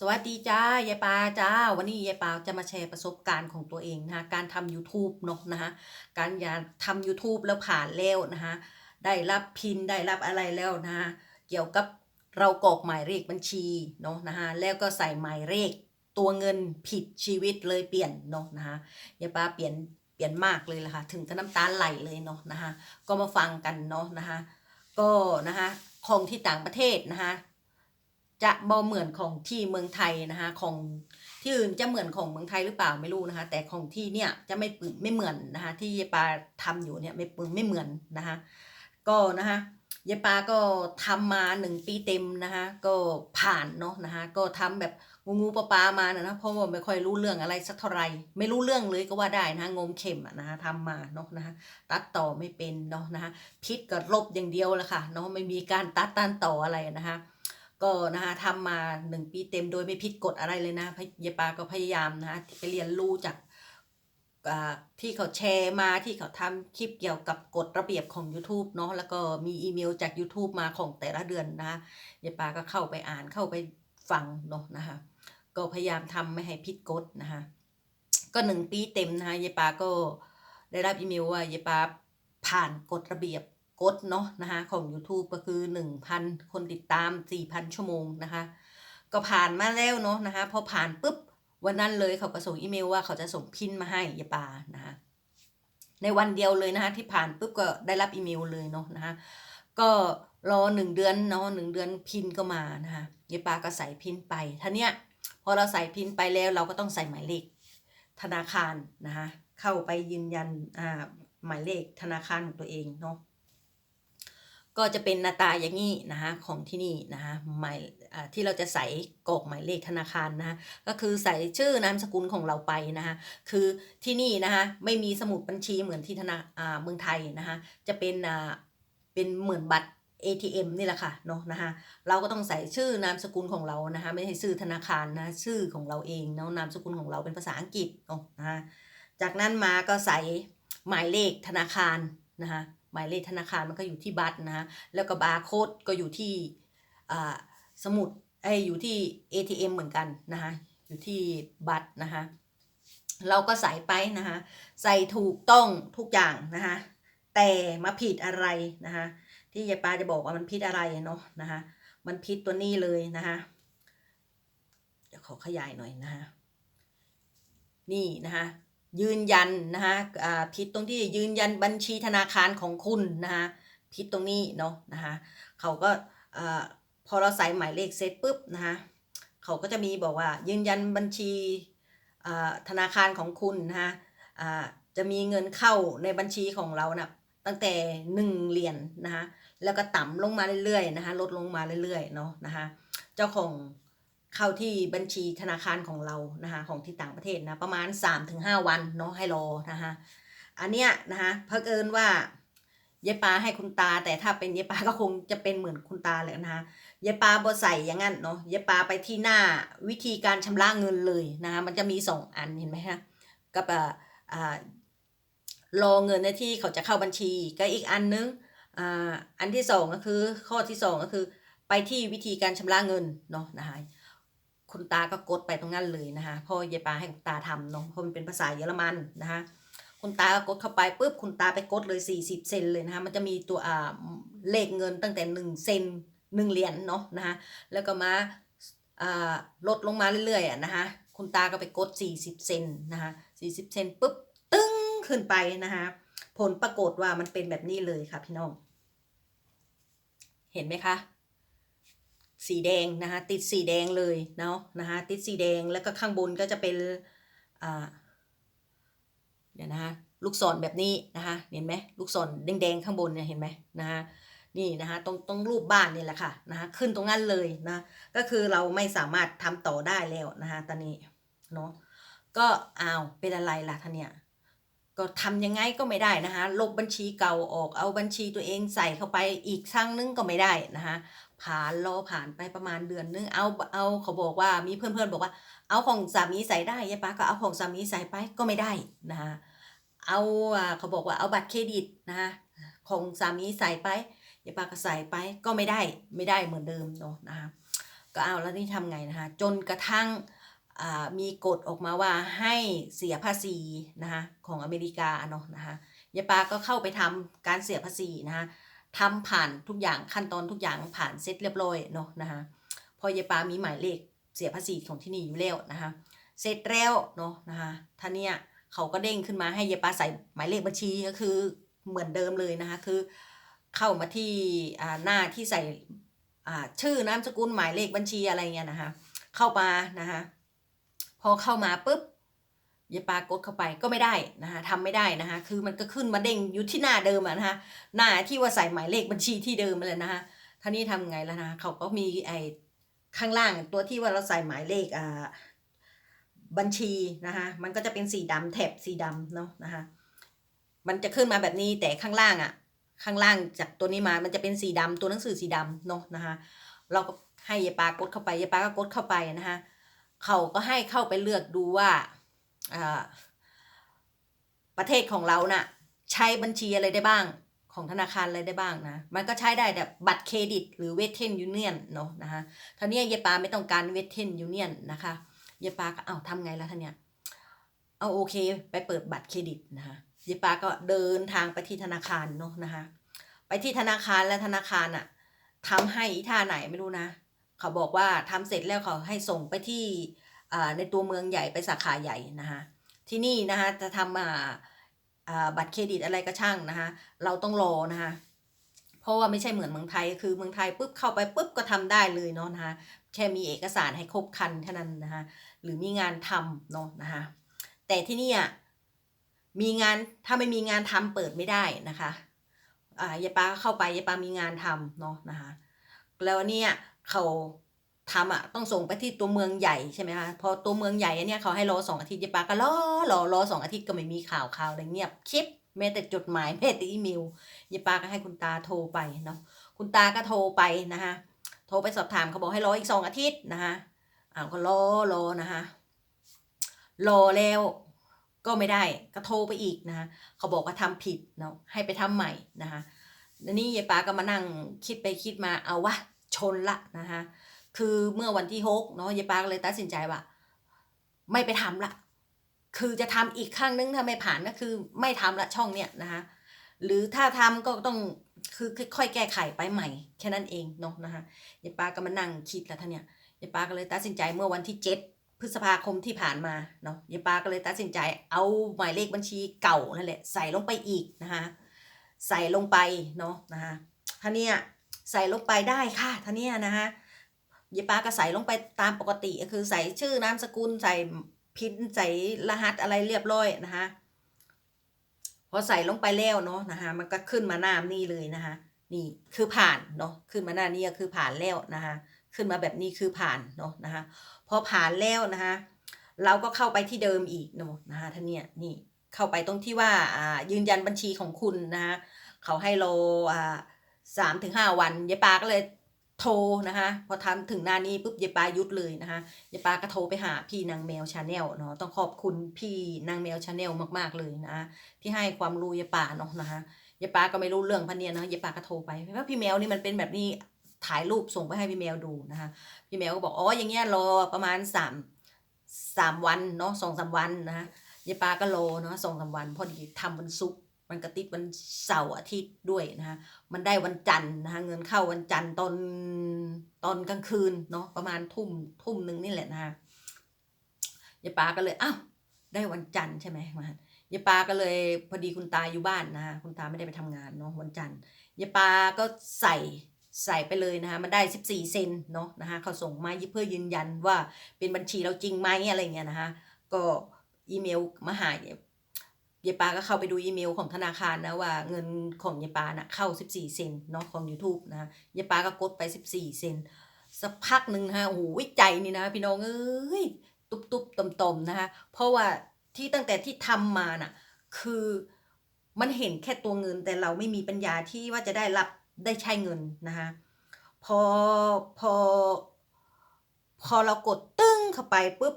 สวัสดีจ้ายายปาจ้า วันนี้ยายปาจะมาแชร์ประสบการณ์ของตัวเองนะคะการทำ YouTube เนาะนะคะการอยาทำ YouTube แล้วผ่านแล้วนะคะได้รับพินได้รับอะไรแล้วนะคะเกี่ยวกับเรากรอกหมายเลขบัญชีเนาะนะคะแล้วก็ใส่หมายเลขตัวเงินผิดชีวิตเลยเปลี่ยนเนาะนะคะยายปาเปลี่ยนเปลี่ยนมากเลยล่ะค่ะถึงจะน้ำตาไหลเลยเนาะนะคะก็มาฟังกันเนาะนะคะก็นะคะของที่ต่างประเทศนะคะ จะบ่เหมือนของที่เมืองไทยนะคะของที่อื่นจะเหมือนของเมืองไทยหรือเปล่าไม่รู้นะคะ แต่ของที่เนี่ยจะไม่ปึไม่เหมือนนะคะ ที่ยายปาทำอยู่เนี่ยไม่ปึไม่เหมือนนะคะก็นะคะยายปาก็ทำมาหนึ่งปีเต็มนะคะ ก็ผ่านเนาะนะคะ ก็ทำแบบงูงูปลาปลามานะนะเพราะว่าไม่ค่อยรู้เรื่องอะไรสักเท่าไหร่ไม่รู้เรื่องเลยก็ว่าได้นะะงมเข็มนะคะทำมาเนาะนะคะตัดต่อไม่เป็นเนาะนะคะพิษกับลบอย่างเดียวแหละค่ะเนาะไม่มีการตัดตันต่ออะไรนะคะ ก็นะคะทำมาหนึ่งปีเต็มโดยไม่ผิดกฎอะไรเลยนะพยายปาก็พยายามนะคะไปเรียนรู้จากที่เขาแชร์มาที่เขาทำคลิปเกี่ยวกับกฎระเบียบของ YouTube เนาะแล้วก็มีอีเมลจาก YouTube มาของแต่ละเดือนนะคะยายปาก็เข้าไปอ่านเข้าไปฟังเนาะนะคะก็พยายามทำไม่ให้ผิดกฎนะคะก็หนึ่งปีเต็มนะคะยายปาก็ได้รับอีเมลว่ายายปาผ่านกฎระเบียบ กดเนาะนะคะของ YouTube ก็คือ 1,000 คนติดตาม 4,000 ชั่วโมงนะคะ ก็ผ่านมาแล้วเนาะนะคะพอผ่านปุ๊บวันนั้นเลยเขาก็ส่งอีเมลว่าเขาจะส่งพินมาให้ยาปานะคะในวันเดียวเลยนะคะที่ผ่านปุ๊บก็ได้รับอีเมลเลยเนาะนะคะก็รอหนึ่งเดือนเนาะหนึ่งเดือนพินก็มานะคะยายปาก็ใส่พินไปท่าเนี้ยพอเราใส่พินไปแล้วเราก็ต้องใส่หมายเลขธนาคารนะคะเข้าไปยืนยันอ่าหมายเลขธนาคารของตัวเองเนาะ ก็จะเป็นหน้าตาอย่างนี้นะคะของที่นี่นะคะหมายที่เราจะใส่กรอกหมายเลขธนาคารนะคะก็คือใส่ชื่อนามสกุลของเราไปนะคะคือที่นี่นะคะไม่มีสมุดบัญชีเหมือนที่ธนาเมืองไทยนะคะจะเป็นอ่าเป็นเหมือนบัตร ATM นี่แหละค่ะเนาะนะคะเราก็ต้องใส่ชื่อนามสกุลของเรานะคะไม่ใช่ชื่อธนาคารนะชื่อของเราเองเนาะนามสกุลของเราเป็นภาษาอังกฤษเนาะนะคะจากนั้นมาก็ใส่หมายเลขธนาคารนะคะ หมายเลขธนาคารมันก็อยู่ที่บัตรนะคะแล้วก็บาร์โค้ดก็อยู่ที่สมุดไออยู่ที่ ATM เหมือนกันนะคะอยู่ที่บัตรนะคะเราก็ใส่ไปนะคะใส่ถูกต้องทุกอย่างนะคะแต่มาผิดอะไรนะคะที่ยายปาจะบอกว่ามันผิดอะไรเนาะนะคะมันผิดตัวนี้เลยนะคะเดี๋ยวขอขยายหน่อยนะคะนี่นะคะ ยืนยันนะคะผิดตรงที่ยืนยันบัญชีธนาคารของคุณนะคะผิดตรงนี้เนาะนะคะเขาก็พอเราใส่หมายเลขเสร็จปุ๊บนะคะเขาก็จะมีบอกว่ายืนยันบัญชีธนาคารของคุณนะคะจะมีเงินเข้าในบัญชีของเรานะตั้งแต่หนึ่งเหรียญนนะคะแล้วก็ต่ำลงมาเรื่อยๆนะคะลดลงมาเรื่อยๆเนาะนะคะเจ้าของ เข้าที่บัญชีธนาคารของเรานะคะของที่ต่างประเทศนะประมาณ 3-5 วันเนาะให้รอนะคะอันเนี้ยนะคะเพิ่งเอินว่าเยปาให้คุณตา แต่ถ้าเป็นเยปาก็คงจะเป็นเหมือนคุณตาเลยนะคะเยปาบอใส่อย่างนั้นเนาะเยปาไปที่หน้าวิธีการชำระเงินเลยนะคะมันจะมีสองอันเห็นไหมคะกับอ่าอ่ารอเงินในที่เขาจะเข้าบัญชีก็อีกอันนึงอ่าอันที่สองก็คือข้อที่สองก็คือ ไปที่วิธีการชำระเงินเนาะนะคะ คุณตาก็กดไปตรงนั้นเลยนะคะพ่อยายปาให้คุณตาทำเนาะเพราะมันเป็นภาษาเยอรมันนะคะคุณตาก็กดเข้าไปปุ๊บคุณตาไปกดเลย 40 เซนเลยนะคะมันจะมีตัวอ่าเลขเงินตั้งแต่ 1 เซน1เหรียญเนาะนะคะแล้วก็มาอ่าลดลงมาเรื่อยๆอะนะคะคุณตาก็ไปกด 40 เซนนะคะ40 เซนปุ๊บตึ้งขึ้นไปนะคะผลปรากฏว่ามันเป็นแบบนี้เลยค่ะพี่น้อง เห็นไหมคะ สีแดงนะคะติดสีแดงเลยเนาะนะคะติดสีแดงแล้วก็ข้างบนก็จะเป็นอ่าเดี๋ยวนะคะลูกศรแบบนี้นะคะเห็นไหมลูกศรแดงๆข้างบนเนี่ยเห็นไหมนะคะนี่นะคะตรงตรงรูปบ้านนี่แหละค่ะนะคะขึ้นตรงนั้นเลยนะก็คือเราไม่สามารถทำต่อได้แล้วนะคะตอนนี้เนาะก็อ้าวเป็นอะไรล่ะท่านเนี่ยก็ทำยังไงก็ไม่ได้นะคะลบบัญชีเก่าออกเอาบัญชีตัวเองใส่เข้าไปอีกครั้งนึงก็ไม่ได้นะคะ ผ่านรอผ่านไปประมาณเดือนนึงเอาเอาเขาบอกว่ามีเพื่อนๆบอกว่า เอาของสามีใส่ได้ยายป้าก็เอาของสามีใส่ไปก็ไม่ได้นะคะเอาเขาบอกว่าเอาบัตรเครดิตนะคะของสามีใส่ไปยายป้าก็ใส่ไปก็ไม่ได้ไม่ได้เหมือนเดิมเนาะนะคะก็เอาแล้วนี่ทำไงนะคะจนกระทั่งมีกฎออกมาว่าให้เสียภาษีนะคะของอเมริกาเนาะนะคะยายปาก็เข้าไปทำการเสียภาษีนะคะ ทำผ่านทุกอย่างขั้นตอนทุกอย่างผ่านเสร็จเรียบร้อยเนาะนะคะพอยายปามีหมายเลขเสียภาษีของที่นี่อยู่แล้วนะคะเสร็จแล้วเนาะนะคะท่าเนี่ยเขาก็เด้งขึ้นมาให้ยายปาใส่หมายเลขบัญชีก็คือเหมือนเดิมเลยนะคะคือเข้ามาที่อ่าหน้าที่ใส่อ่าชื่อนามสกุลหมายเลขบัญชีอะไรเงี้ยนะคะเข้ามานะคะพอเข้ามาปุ๊บ ยายปากดเข้าไปก็ไม่ได้นะคะทำไม่ได้นะคะ คือมันก็ขึ้นมาเด้งอยู่ที่หน้าเดิมอะนะคะหน้าที่ว่าใส่หมายเลขบัญชีที่เดิมเลยนะคะท่านี้ทำไงแล้วนะเขาก็มีไอ้ข้างล่างตัวที่ว่าเราใส่หมายเลขอ่าบัญชีนะคะมันก็จะเป็นสีดำแถบสีดำเนาะนะคะมันจะขึ้นมาแบบนี้แต่ข้างล่างอะข้างล่างจากตัวนี้มา มันจะเป็นสีดำตัวหนังสือสีดำเนาะนะคะ เราก็ให้ยายปากดเข้าไปยายปาก็กดเข้าไปนะคะเขาก็ให้เข้าไปเลือกดูว่า ประเทศของเราน่ะ ใช้บัญชีอะไรได้บ้างของธนาคารอะไรได้บ้างนะ มันก็ใช้ได้แบบบัตรเครดิต หรือเวทเทนยูเนียนเนาะนะคะท่านี้ยายปาไม่ต้องการเวทเทนยูเนียนนะคะยายปาก็เอาทำไงแล้วท่านเนี่ยเอาโอเคไปเปิดบัตรเครดิตนะคะยายปาก็เดินทางไปที่ธนาคารเนาะนะคะ ไปที่ธนาคารและธนาคารอะทำให้อีท่าไหนไม่รู้นะ เขาบอกว่าทำเสร็จแล้วเขาให้ส่งไปที่ ในตัวเมืองใหญ่ไปสาขาใหญ่นะคะที่นี่นะคะจะทำบัตรเครดิตอะไรก็ช่างนะคะเราต้องรอนะคะเพราะว่าไม่ใช่เหมือนเมืองไทยคือเมืองไทยปุ๊บเข้าไปปุ๊บก็ทำได้เลยเนาะนะคะแค่มีเอกสารให้ครบคันแค่นั้นนะคะหรือมีงานทำเนาะนะคะแต่ที่นี่อะมีงานถ้าไม่มีงานทำเปิดไม่ได้นะคะอ่ายายปาเข้าไปยายปามีงานทำเนาะนะคะแล้วเนี่ยเขา ทำอะต้องส่งไปที่ตัวเมืองใหญ่ใช่ไหมคะพอตัวเมืองใหญ่อันเนี้ยเขาให้รอสองอาทิตย์ยายปาก็รอรอรอสองอาทิตย์ก็ไม่มีข่าวข่าวอะไรเงียบคลิปแม้แต่จดหมายแม้แต่อีเมลยายปาก็ให้คุณตาโทรไปเนาะคุณตาก็โทรไปนะคะโทรไปสอบถามเขาบอกให้รออีกสองอาทิตย์นะคะอ้าวก็รอรอนะคะรอแล้วก็ไม่ได้ก็โทรไปอีกนะคะเขาบอกว่าทำผิดเนาะให้ไปทำใหม่นะคะนี่ยายปาก็มานั่งคิดไปคิดมาเอาวะชนละนะคะ คือเมื่อวันที่หกเนาะยายปาก็เลยตัดสินใจว่า ไม่ไปทำละ คือจะทำอีกครั้งนึงถ้าไม่ผ่านก็คือ ไม่ทำละช่องเนี้ยนะคะหรือถ้าทำก็ต้องคือค่อยแก้ไขไปใหม่ แค่นั้นเองเนาะนะคะยายปาก็มานั่งคิดแล้วท่านเนี่ยยายปาก็เลยตัดสินใจเมื่อวันที่เจ็ดพฤษภาคมที่ผ่านมาเนาะยายปาก็เลยตัดสินใจเอาหมายเลขบัญชีเก่านั่นแหละใส่ลงไปอีกนะคะใส่ลงไปเนาะนะคะท่านี้ใส่ลงไปได้ค่ะท่านี้นะคะ ยายปาก็ใส่ลงไปตามปกติคือใส่ชื่อนามสกุลใส่พินใส่รหัสอะไรเรียบร้อยนะคะพอใส่ลงไปแล้วเนาะนะคะมันก็ขึ้นมาหน้านี่เลยนะคะนี่คือผ่านเนาะขึ้นมาหน้านี้ก็คือผ่านแล้วนะคะขึ้นมาแบบนี้คือผ่านเนาะนะคะพอผ่านแล้วนะคะเราก็เข้าไปที่เดิมอีกเนาะนะคะท่านเนี่ยนี่เข้าไปตรงที่ว่าอ่ายืนยันบัญชีของคุณนะคะเขาให้รออ่าสามถึงห้าวันยายปาก็เลย โทรนะคะ พอทำถึงหน้านี้ปุ๊บยายปายุดเลยนะคะยายปาก็โทรไปหาพี่นางแมวชาแนลเนาะต้องขอบคุณพี่นางแมวชาแนลมากๆเลยนะที่ให้ความรู้ยายปาเนาะนะคะยายปาก็ไม่รู้เรื่องพันเนียนะยายปาก็โทรไปเพราะพี่แมวนี่มันเป็นแบบนี้ถ่ายรูปส่งไปให้พี่แมวดูนะคะพี่แมวก็บอกอ๋ออย่างเงี้ยรอประมาณสามสามวันเนาะสองสามวันนะะยายปาก็รอเนาะสองสามวัน พอดีทำวันศุกร์ มันกระติดวันเสาร์อาทิตย์ด้วยนะฮะมันได้วันจันทร์นะคะเงินเข้าวันจันทร์ตอนตอนกลางคืนเนาะประมาณทุ่มทุ่มหนึ่งนี่แหละนะฮะยายปาก็เลยอ้าวได้วันจันทร์ใช่ไหมมายายปาก็เลยพอดีคุณตาอยู่บ้านนะฮะคุณตาไม่ได้ไปทำงานเนาะวันจันทร์ยายปาก็ใส่ใส่ไปเลยนะคะมันได้ 14 เซนเนาะนะคะเขาส่งมาเพื่อยืนยันว่าเป็นบัญชีเราจริงไหมอะไรเงี้ยนะคะก็อีเมลมาหาย ยายปาก็เข้าไปดูอีเมลของธนาคารนะว่าเงินของยายปานะเข้า 14 เซนเนาะของ YouTube นะยายปาก็กดไป 14 เซนสักพักหนึ่งฮะโอ้โหใจนี่นะ พี่น้องเอ้ยตุบตุบตมตมๆนะคะเพราะว่าที่ตั้งแต่ที่ทำมาน่ะคือมันเห็นแค่ตัวเงินแต่เราไม่มีปัญญาที่ว่าจะได้รับได้ใช้เงินนะคะพอพอพอเรากดตึ้งเข้าไปปุ๊บ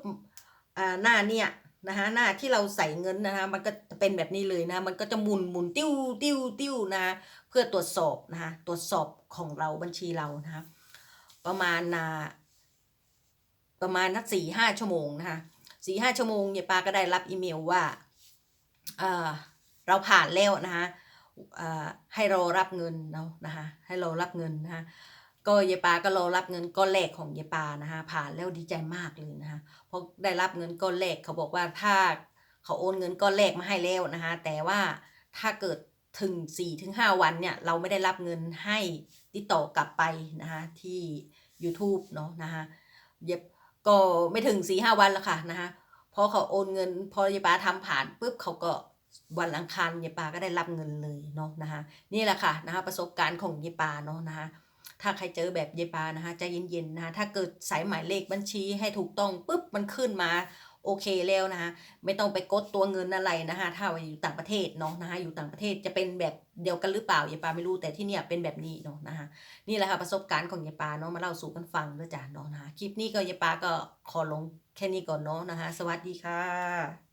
อ่าหน้าเนี่ย นะคะหน้าที่เราใส่เงินนะคะมันก็จะเป็นแบบนี้เลยนะ มันก็จะหมุนหมุนติ้วติ้วติ้วนะเพื่อตรวจสอบนะคะตรวจสอบของเราบัญชีเรานะคะประมาณนะประมาณนักสี่ห้าชั่วโมงนะคะสี่ห้าชั่วโมงยายปาก็ได้รับอีเมลว่าเออเราผ่านแล้วนะคะเออให้เรารับเงินเนาะนะคะให้เรารับเงินนะคะ ก็ยายปาก็รอรับเงินก้อนแรกของยายปานะคะผ่านแล้วดีใจมากเลยนะคะเพราะได้รับเงินก้อนแรกเขาบอกว่าถ้าเขาโอนเงินก้อนแรกมาให้แล้วนะคะแต่ว่าถ้าเกิดถึง4ถึง5วันเนี่ยเราไม่ได้รับเงินให้ติดต่อกลับไปนะคะที่ YouTube เนาะนะคะเย็บก็ไม่ถึง4ีหวันแล้วค่ะนะคะพอเขาโอนเงิน พอยายปาทำผ่านปุ๊บเขาก็วันอังคารยายปาก็ได้รับเงินเลยเนาะนะคะนี่แหละค่ะนะคะประสบการณ์ของยายปาเนาะนะคะ ถ้าใครเจอแบบยายปานะคะใจเย็นๆนะคะถ้าเกิดใส่หมายเลขบัญชีให้ถูกต้องปุ๊บมันขึ้นมาโอเคแล้วนะคะไม่ต้องไปกดตัวเงินอะไรนะคะถ้าว่าอยู่ต่างประเทศเนาะนะคะอยู่ต่างประเทศจะเป็นแบบเดียวกันหรือเปล่ายายปาไม่รู้แต่ที่เนี่ยเป็นแบบนี้เนาะนะคะนี่แหละค่ะประสบการณ์ของยายปาเนาะมาเล่าสู่กันฟังด้วยจ้ะเนาะนะคะคลิปนี้ก็ยายปาก็ขอลงแค่นี้ก่อนเนาะนะคะสวัสดีค่ะ